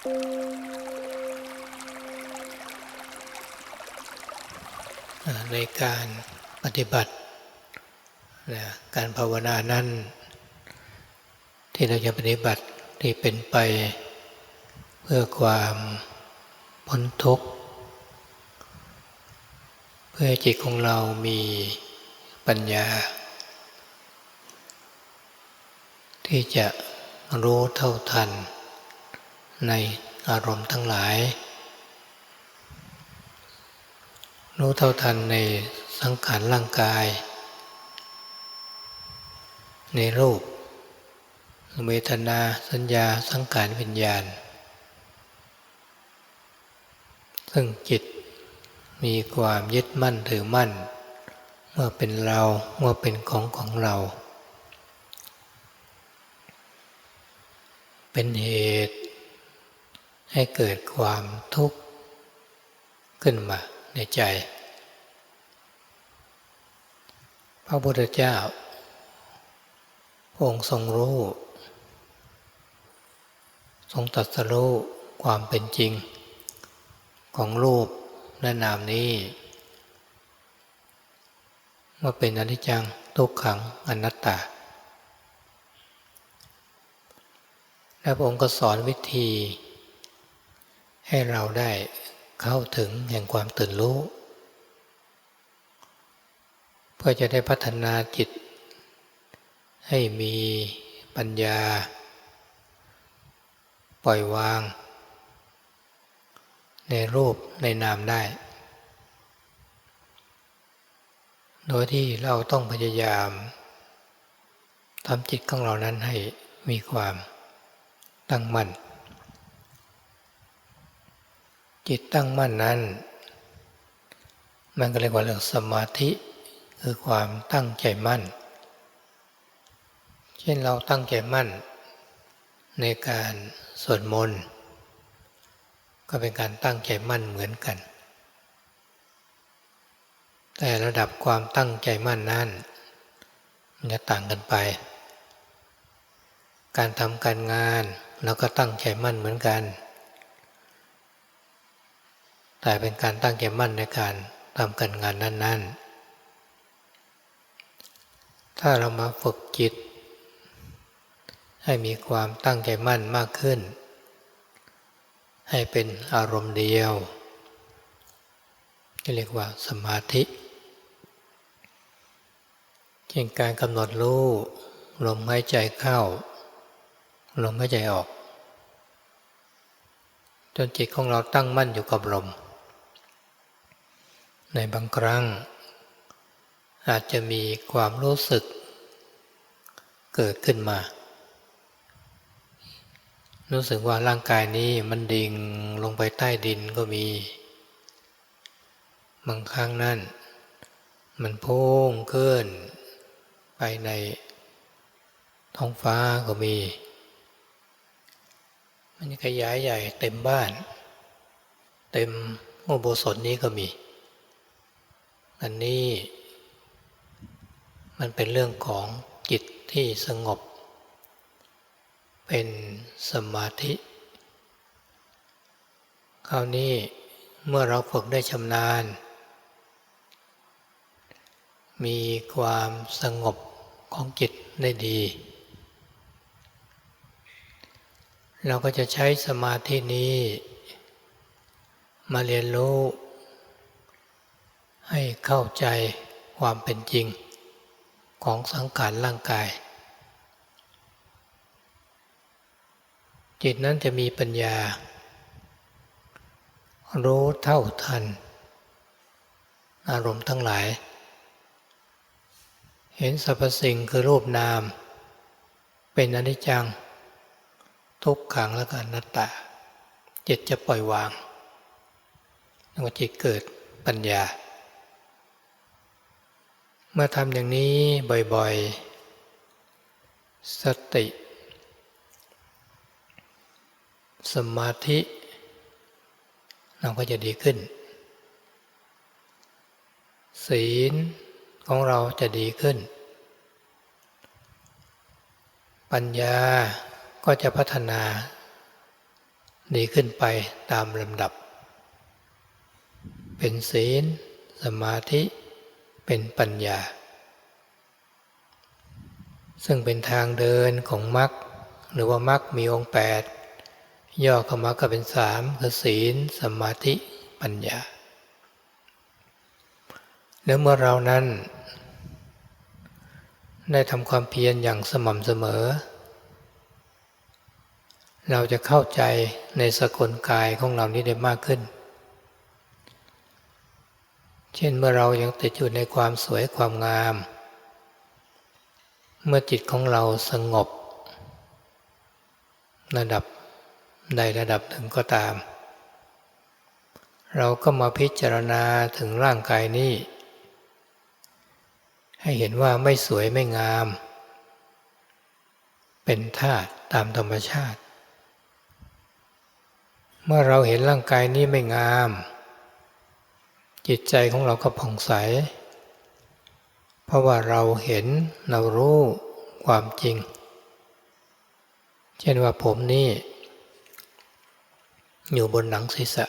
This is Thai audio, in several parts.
ในการปฏิบัตินะการภาวนานั้น ที่เราจะปฏิบัติที่เป็นไปเพื่อความพ้นทุกข์ เพื่อจิตของเรามีปัญญา ที่จะรู้เท่าทัน ในอารมณ์ทั้งหลาย รู้เท่าทันในสังขารร่างกาย ในรูปเวทนาสัญญาสังขารวิญญาณ ซึ่งจิตมีความยึดมั่นถือมั่น เมื่อเป็นเราเมื่อเป็นของของเรา เป็นเหตุ ให้เกิดความทุกข์ขึ้นมาในใจ พระพุทธเจ้าองค์ทรงรู้ ทรงตัดสรู้ความเป็นจริง ของรูปและนามนี้ว่าเป็นอนิจจังทุกขังอนัตตา และพระองค์ก็สอนวิธี ให้เราได้เข้าถึงแห่งความตื่นรู้ เพื่อจะได้พัฒนาจิต ให้มีปัญญา ปล่อยวาง ในรูปในนามได้ โดยที่เราต้องพยายามทำจิตของเรานั้นให้มีความตั้งมั่น จิตตั้งมั่นนั้น มันก็เรียกว่าเรื่องสมาธิคือความตั้งใจมั่น เช่นเราตั้งใจมั่น ในการสวดมนต์ก็เป็นการตั้งใจมั่นเหมือนกัน แต่ระดับความตั้งใจมั่นนั้นมันจะต่างกันไป การทำการงานเราก็ตั้งใจมั่นเหมือนกัน แต่เป็นการตั้งใจมั่นในการทำการงานนั้น ๆ ถ้าเรามาฝึกจิต ให้มีความตั้งใจมั่นมากขึ้น ให้เป็นอารมณ์เดียวที่เรียกว่าสมาธิเช่นการกำหนดรู้ลมหายใจเข้า ลมหายใจออก จนจิตของเราตั้งมั่นอยู่กับลม ในบางครั้ง อาจจะมีความรู้สึก เกิดขึ้นมา รู้สึกว่าร่างกายนี้มันดิ่งลงไปใต้ดินก็มี บางครั้งนั่น มันพุ่งขึ้น ไปในท้องฟ้าก็มี มันขยายใหญ่เต็มบ้าน เต็มอุโบสถนี้ก็มี อันนี้มันเป็นเรื่องของจิตที่สงบ เป็นสมาธิ คราวนี้เมื่อเราฝึกได้ชำนาญ มีความสงบของจิตได้ดี เราก็จะใช้สมาธินี้ มาเรียนรู้ ให้เข้าใจความเป็นจริงของสังขารร่างกาย จิตนั้นจะมีปัญญา รู้เท่าทัน อารมณ์ทั้งหลาย เห็นสรรพสิ่งคือรูปนาม เป็นอนิจจัง ทุกขังแล้วก็อนัตตา จิตจะปล่อยวางแล้วจิตเกิดปัญญา เมื่อทำอย่างนี้บ่อยๆ สติ สมาธิ เราก็จะดีขึ้น ศีลของเราจะดีขึ้น ปัญญาก็จะพัฒนาดีขึ้นไปตามลำดับ เป็นศีล สมาธิ เป็นปัญญา ซึ่งเป็นทางเดินของมรรคหรือว่ามรรคมีองค์แปดย่อเข้ามาก็เป็นสามคือศีล สมาธิปัญญา แล้วเมื่อเรานั้น ได้ทำความเพียรอย่างสม่ำเสมอ เราจะเข้าใจในสกลกายของเรานี้ได้มากขึ้น ช่นเมื่อเรายังติดอยู่ในความสวยความงาม เมื่อจิตของเราสงบ ระดับใดระดับหนึ่งก็ตาม เราก็มาพิจารณาถึงร่างกายนี้ ให้เห็นว่าไม่สวยไม่งาม เป็นธาตุตามธรรมชาติ เมื่อเราเห็นร่างกายนี้ไม่งาม จิตใจของเราก็ผ่องใส เพราะว่าเราเห็นเรารู้ความจริง เช่นว่าผมนี่ อยู่บนหนังศีรษะ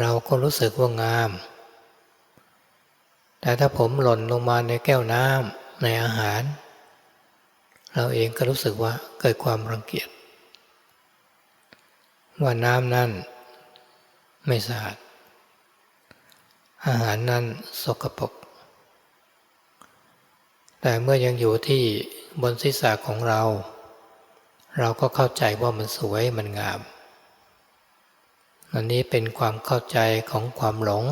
เราก็รู้สึกว่างาม แต่ถ้าผมหล่นลงมาในแก้วน้ำในอาหาร เราเองก็รู้สึกว่าเกิดความรังเกียจว่าน้ำนั้นไม่สะอาด อาหารนั้นสกปรก แต่เมื่อยังอยู่ที่บนศีรษะของเรา เราก็เข้าใจว่ามันสวยมันงาม อันนี้เป็นความเข้าใจของความหลง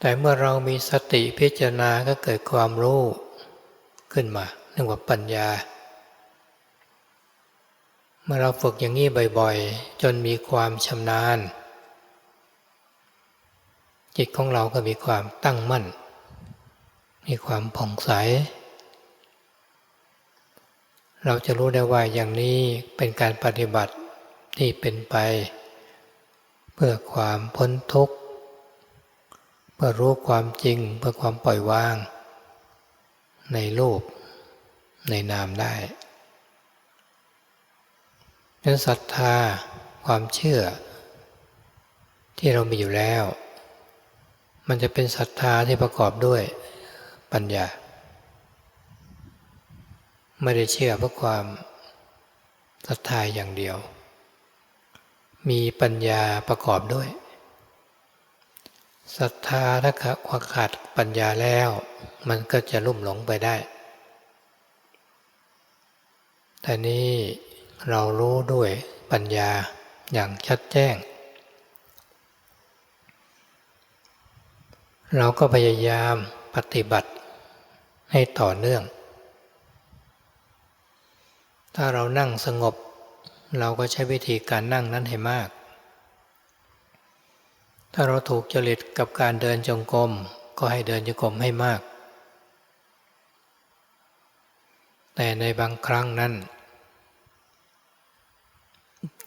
แต่เมื่อเรามีสติพิจารณาก็เกิดความรู้ขึ้นมาเรียกว่าปัญญา เมื่อเราฝึกอย่างนี้บ่อยๆ จนมีความชำนาญ จิตของเราก็มีความตั้งมั่น มีความผ่องใส เราจะรู้ได้ว่าอย่างนี้เป็นการปฏิบัติที่เป็นไป เพื่อความพ้นทุกข์ เพื่อรู้ความจริงเพื่อความปล่อยวาง ในรูปในนามได้นั้นศรัทธาความเชื่อ ที่เรามีอยู่แล้ว มันจะเป็นศรัทธาที่ประกอบด้วยปัญญา ไม่ได้เชื่อเพื่อความศรัทธาอย่างเดียว มีปัญญาประกอบด้วยศรัทธาถ้าขาดปัญญาแล้ว มันก็จะลุ่มหลงไปได้ แต่นี้เรารู้ด้วยปัญญาอย่างชัดแจ้ง เราก็พยายามปฏิบัติให้ต่อเนื่อง ถ้าเรานั่งสงบ เราก็ใช้วิธีการนั่งนั้นให้มาก ถ้าเราถูกจริตกับการเดินจงกรมก็ให้เดินจงกรมให้มาก แต่ในบางครั้งนั้น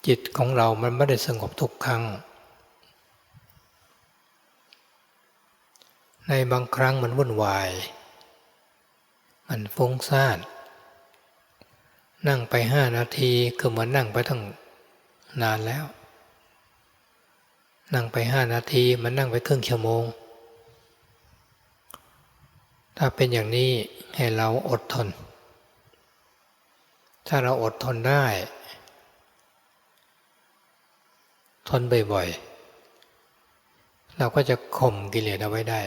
จิตของเรามันไม่ได้สงบทุกครั้ง ในบางครั้งมันวุ่นวาย มันฟุ้งซ่าน นั่งไปห้านาทีคือเหมือนนั่งไปทั้งนานแล้ว นั่งไปห้านาทีมันนั่งไปครึ่งชั่วโมง ถ้าเป็นอย่างนี้ให้เราอดทน ถ้าเราอดทนได้ ทนบ่อยๆเราก็จะข่มกิเลสเอาไว้ได้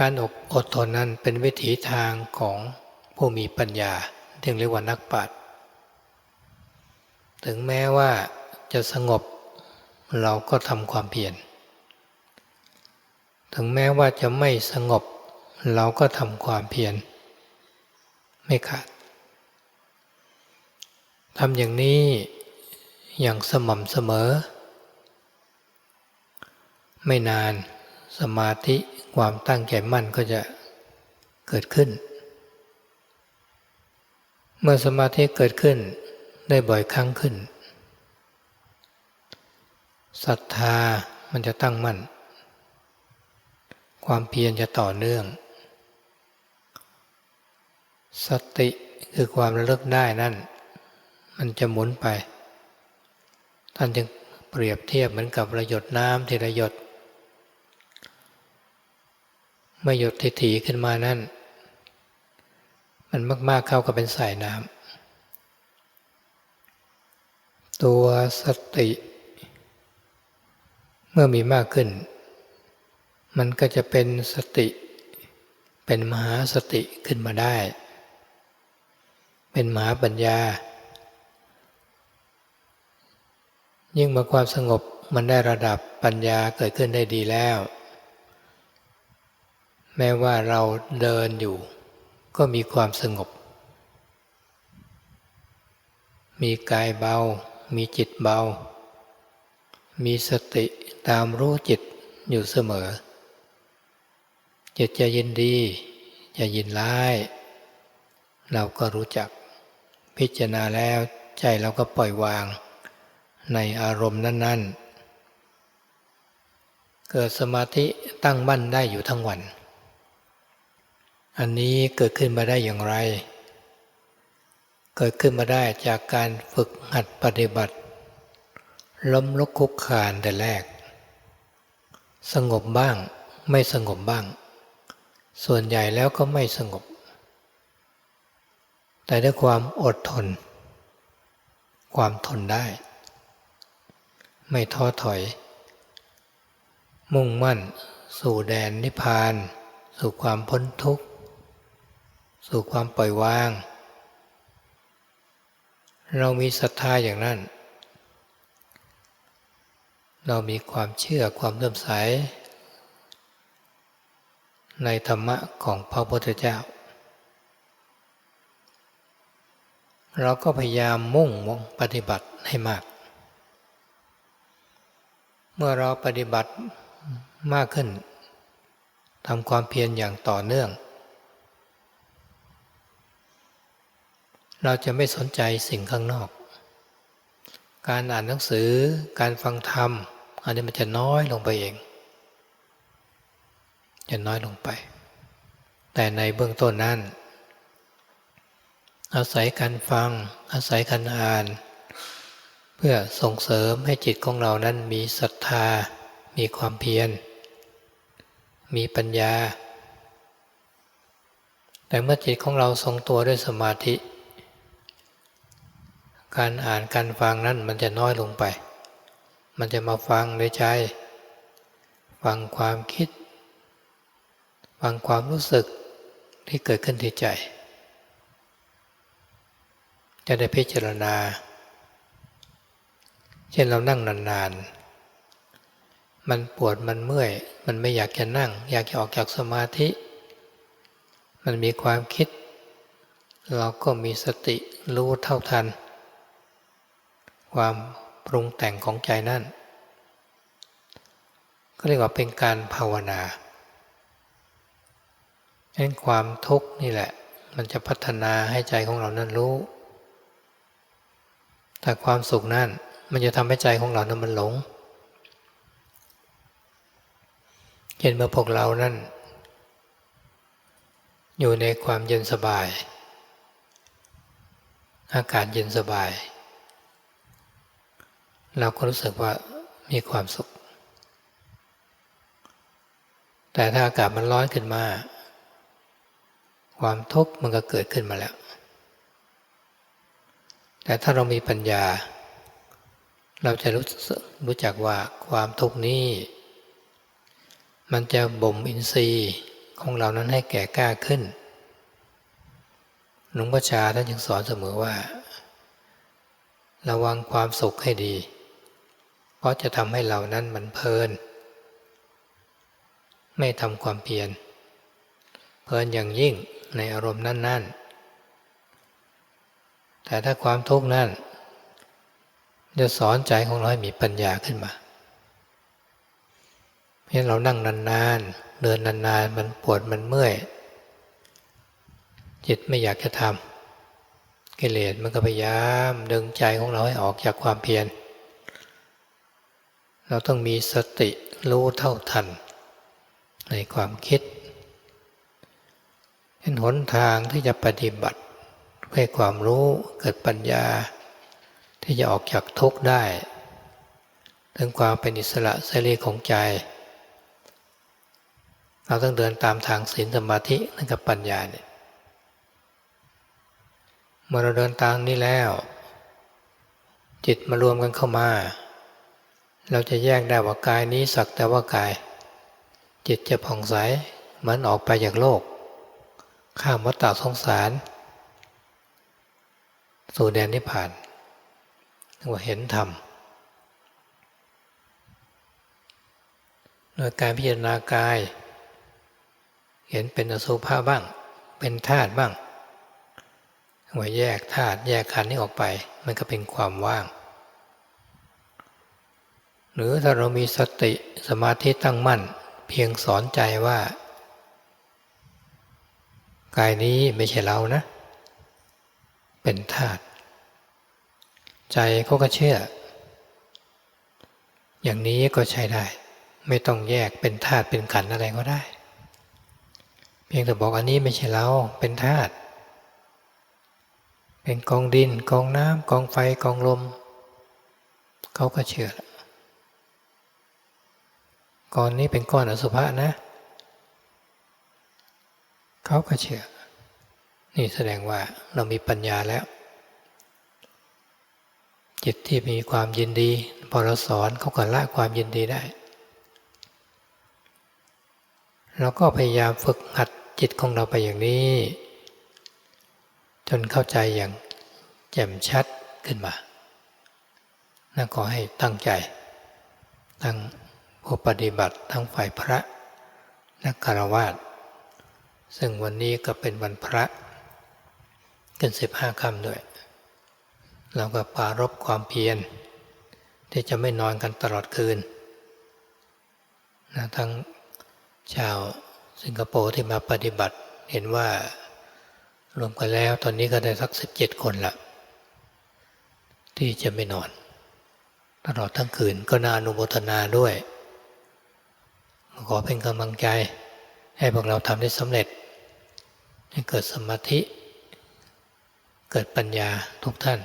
การอดอดทนนั้นเป็นวิถีทางของผู้มีปัญญาที่เรียกว่านักปราชญ์ถึงแม้ว่าจะสงบเราก็ทำความเพียร ถึงแม้ว่าจะไม่สงบ เราก็ทำความเพียร ไม่ขาดทำอย่างนี้อย่างสม่ำเสมอ ไม่นาน สมาธิความตั้งใจมั่นก็จะเกิดขึ้น เมื่อสมาธิเกิดขึ้นได้บ่อยครั้งขึ้นศรัทธามันจะตั้งมั่น ความเพียรจะต่อเนื่อง สติคือความระลึกได้นั่น มันจะหมุนไป ท่านจึงเปรียบเทียบเหมือนกับระหยดน้ำทีละหยด เมื่อหยดถี่ขึ้นมานั่น มันมาก ๆเข้ากับเป็นสายน้ำตัวสติ เมื่อมีมากขึ้น มันก็จะเป็นสติ เป็นมหาสติขึ้นมาได้ เป็นมหาปัญญา ยิ่งเมื่อความสงบมันได้ระดับปัญญาเกิดขึ้นได้ดีแล้ว แม้ว่าเราเดินอยู่ ก็มีความสงบ มีกายเบา มีจิตเบา มีสติตามรู้จิตอยู่เสมอ จิตจะยินดี จะยินร้าย เราก็รู้จัก พิจารณาแล้วใจเราก็ปล่อยวาง ในอารมณ์นั้น ๆ เกิดสมาธิตั้งมั่นได้อยู่ทั้งวัน อันนี้เกิดขึ้นมาได้อย่างไร เกิดขึ้นมาได้จากการฝึกหัดปฏิบัติ ล้มลุกคุกคานแต่แรก สงบบ้างไม่สงบบ้าง ส่วนใหญ่แล้วก็ไม่สงบ แต่ด้วยความอดทน ความทนได้ ไม่ท้อถอย มุ่งมั่น สู่แดนนิพพาน สู่ความพ้นทุกข์ สู่ความปล่อยวาง เรามีศรัทธาอย่างนั้น เรามีความเชื่อความเลื่อมใส ในธรรมะของพระพุทธเจ้า เราก็พยายามมุ่งปฏิบัติให้มาก เมื่อเราปฏิบัติมากขึ้นทำความเพียรอย่างต่อเนื่อง เราจะไม่สนใจสิ่งข้างนอก การอ่านหนังสือ การฟังธรรม อันนี้มันจะน้อยลงไปเอง จะน้อยลงไป แต่ในเบื้องต้นนั้น อาศัยการฟัง อาศัยการอ่าน เพื่อส่งเสริมให้จิตของเรานั้นมีศรัทธา มีความเพียร มีปัญญา แต่เมื่อจิตของเราทรงตัวด้วยสมาธิ การอ่านการฟังนั้นมันจะน้อยลงไป มันจะมาฟังในใจ ฟังความคิด ฟังความรู้สึกที่เกิดขึ้นที่ใจ จะได้พิจารณา เช่นเรานั่งนานๆ มันปวดมันเมื่อย มันไม่อยากจะนั่ง อยากจะออกจากสมาธิ มันมีความคิด เราก็มีสติรู้เท่าทัน ความปรุงแต่งของใจนั่นก็เรียกว่าเป็นการภาวนาฉะนั้นความทุกข์นี่แหละ มันจะพัฒนาให้ใจของเรานั้นรู้ แต่ความสุขนั่นมันจะทำให้ใจของเรานั้นมันหลง เห็นเมื่อพวกเรานั้นอยู่ในความเย็นสบาย อากาศเย็นสบาย เราก็รู้สึกว่ามีความสุข แต่ถ้าอากาศมันร้อนขึ้นมา ความทุกข์มันก็เกิดขึ้นมาแล้ว แต่ถ้าเรามีปัญญา เราจะรู้รู้จักว่าความทุกข์นี้ มันจะบ่มอินทรีย์ของเรานั้นให้แก่กล้าขึ้นหลวงพ่อชาท่านยังสอนเสมอว่า ระวังความสุขให้ดี ราะจะทำให้เรานั้นมันเพลิน ไม่ทำความเพียรเพลินอย่างยิ่งในอารมณ์นั่น ๆ แต่ถ้าความทุกข์นั่น จะสอนใจของเราให้มีปัญญาขึ้นมา เพียงเรานั่งนานๆเดินนานๆ มันปวดมันเมื่อย จิตไม่อยากจะทำกิเลสมันก็พยายามดึงใจของเราให้ออกจากความเพียร เราต้องมีสติรู้เท่าทัน ในความคิดเป็นหนทางที่จะปฏิบัติเพื่อให้ความรู้เกิดปัญญา ที่จะออกจากทุกข์ได้ ถึงความเป็นอิสระเสรีของใจ เราต้องเดินตามทางศีลสมาธินั่นกับปัญญาเนี่ยเมื่อเราเดินทางนี้แล้ว จิตมารวมกันเข้ามา เราจะแยกได้ว่ากายนี้สักแต่ว่ากาย จิตจะผ่องใสเหมือนออกไปจากโลก ข้ามวัฏฏะสงสาร สู่แดนนิพพานว่าเห็นธรรมโดยการพิจารณากาย เห็นเป็นอสุภะบ้าง เป็นธาตุบ้างว่าแยกธาตุแยกขันธ์นี้ออกไป มันก็เป็นความว่าง หรือถ้าเรามีสติสมาธิตั้งมั่น เพียงสอนใจว่า กายนี้ไม่ใช่เรานะ เป็นธาตุใจเขาก็เชื่อ อย่างนี้ก็ใช้ได้ ไม่ต้องแยกเป็นธาตุเป็นขันธ์อะไรก็ได้ เพียงแต่บอกอันนี้ไม่ใช่เราเป็นธาตุเป็นกองดินกองน้ำกองไฟกองลม เขาก็เชื่อ ก้อนนี้เป็นก้อนอสุภะนะ เขาก็เชื่อ นี่แสดงว่าเรามีปัญญาแล้ว จิตที่มีความยินดี พอเราสอนเขาก็ละความยินดีได้เราก็พยายามฝึกหัดจิตของเราไปอย่างนี้ จนเข้าใจอย่างแจ่มชัดขึ้นมานั่นขอให้ตั้งใจ ตั้ง ผู้ปฏิบัติทั้งฝ่ายพระและคารวะซึ่งวันนี้ก็เป็นวันพระกันสิบห้าคำด้วย เราก็ปารบความเพียร ที่จะไม่นอนกันตลอดคืนนะทั้งชาวสิงคโปร์ที่มาปฏิบัติเห็นว่ารวมกันแล้วตอนนี้ก็ได้สักสิบเจ็ดคนละที่จะไม่นอน ตลอดทั้งคืนก็น่าอนุโมทนาด้วย ขอเป็นกำลังใจให้พวกเราทำได้สำเร็จ ให้เกิดสมาธิ เกิดปัญญาทุกท่าน